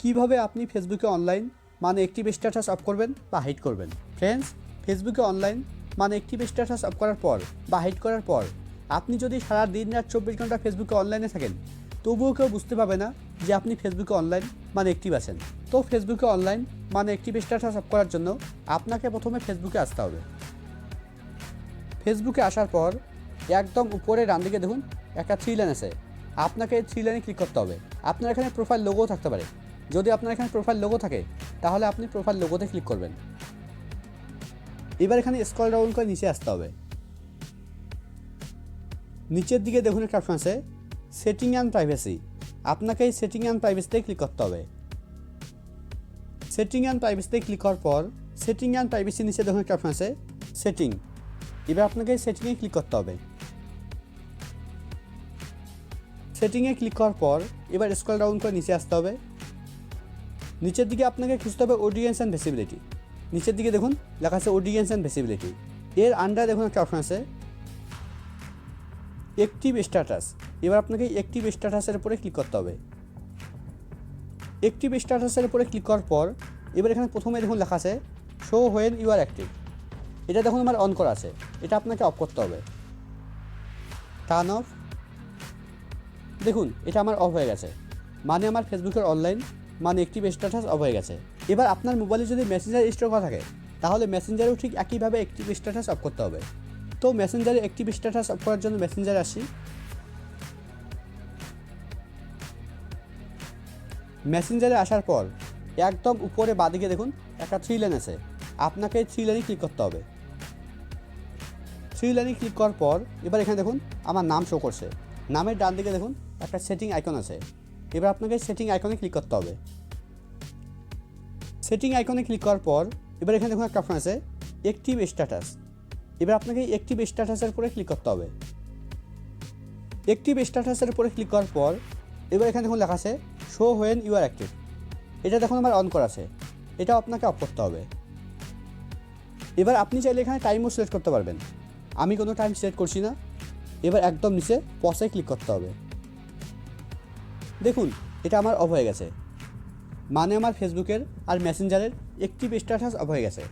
কীভাবে আপনি ফেসবুকে অনলাইন মানে একটি স্ট্যাটাস অফ করবেন বা হাইড করবেন? ফ্রেন্ডস ফেসবুকে অনলাইন মানে একটি স্ট্যাটাস অফ করার পর বা হাইড করার পর আপনি যদি সারা দিন রাত চব্বিশ ঘণ্টা ফেসবুকে অনলাইনে থাকেন, তবুও কেউ বুঝতে পারবে না যে আপনি ফেসবুকে অনলাইন মানে একটিভ আছেন। তো ফেসবুকে অনলাইন মানে একটি স্ট্যাটাস অফ করার জন্য আপনাকে প্রথমে ফেসবুকে আসতে হবে। ফেসবুকে আসার পর একদম উপরে ডান দিকে দেখুন, একটা থ্রি লাইন আছে। আপনাকে থ্রি লাইনে ক্লিক করতে হবে। আপনার এখানে প্রোফাইল লোগোও থাকতে পারে। যদি আপনার এখানে প্রোফাইল লোগো থাকে, তাহলে আপনি প্রোফাইল লোগোতে ক্লিক করবেন। এবার এখানে স্কল ডাউন করে নিচে আসতে হবে। নিচের দিকে দেখুন একটা অপশন আছে সেটিং অ্যান্ড প্রাইভেসি আপনাকে এই সেটিং অ্যান্ড প্রাইভেসিতে ক্লিক করতে হবে। সেটিং অ্যান্ড প্রাইভেসিতে ক্লিক করার পর সেটিং অ্যান্ড প্রাইভেসি নিচে দেখুন একটা অপশন আছে সেটিং এবার আপনাকে সেটিংয়ে ক্লিক করতে হবে। সেটিংয়ে ক্লিক করার পর, এবার স্কল ডাউন করে নিচে আসতে হবে। নিচের দিকে আপনাকে খুঁজতে হবে অডিয়েন্স অ্যান্ড ভেসিবিলিটি নিচের দিকে দেখুন, লেখা আছে অডিয়েন্স অ্যান্ড ভেসিবিলিটি এর আন্ডারে দেখুন একটা অপশন আছে অ্যাক্টিভ স্ট্যাটাস এবার আপনাকে অ্যাক্টিভ স্ট্যাটাসের উপরে ক্লিক করতে হবে। অ্যাক্টিভ স্ট্যাটাসের উপরে ক্লিক করার পর, এবার এখানে প্রথমে দেখুন লেখা আছে show when you are active এটা দেখুন আমার অন করা আছে, এটা আপনাকে অফ করতে হবে। টার্ন অফ দেখুন, এটা আমার অফ হয়ে গেছে। মানে আমার ফেসবুকের অনলাইন মানে একটি স্ট্যাটাস অফ হয়ে গেছে। এবার আপনার মোবাইলে যদি মেসেঞ্জার করা থাকে, তাহলে মেসেঞ্জারেও ঠিক একইভাবে একটি স্ট্যাটাস অফ করতে হবে। তো মেসেঞ্জারে একটি স্ট্যাটাস অফ করার জন্য মেসেঞ্জারে আসি। মেসেঞ্জারে আসার পর একদম উপরে বাদিকে দেখুন, একটা থ্রি লাইন আছে। আপনাকে থ্রি লাইনে ক্লিক করতে হবে। থ্রি লাইনে ক্লিক করার পর, এবার এখানে দেখুন, আমার নাম শো করছে। নামের ডান দিকে দেখুন, একটা সেটিং আইকন আছে। এবার আপনাকে সেটিং আইকনে ক্লিক করতে হবে। সেটিং আইকনে ক্লিক করার পর, এবার এখানে দেখুন একটা অপশন আছে অ্যাক্টিভ স্ট্যাটাস এবার আপনাকে অ্যাক্টিভ স্ট্যাটাসের উপরে ক্লিক করতে হবে। অ্যাক্টিভ স্ট্যাটাসের উপরে ক্লিক করার পর, এবার এখানে দেখুন লেখা আছে show when you are active এটা দেখুন আমার অন করা আছে। এটা আপনাকে অফ করতে হবে। এবার আপনি চাইলে এখানে টাইমও সিলেক্ট করতে পারবেন। আমি কোনো টাইম সিলেক্ট করছি না। এবার একদম নিচে পসে ক্লিক করতে হবে। দেখুন, এটা আমার অফ হয়ে গেছে। মানে আমার ফেসবুকের আর মেসেঞ্জারের একটি স্ট্যাটাস অফ হয়ে গেছে।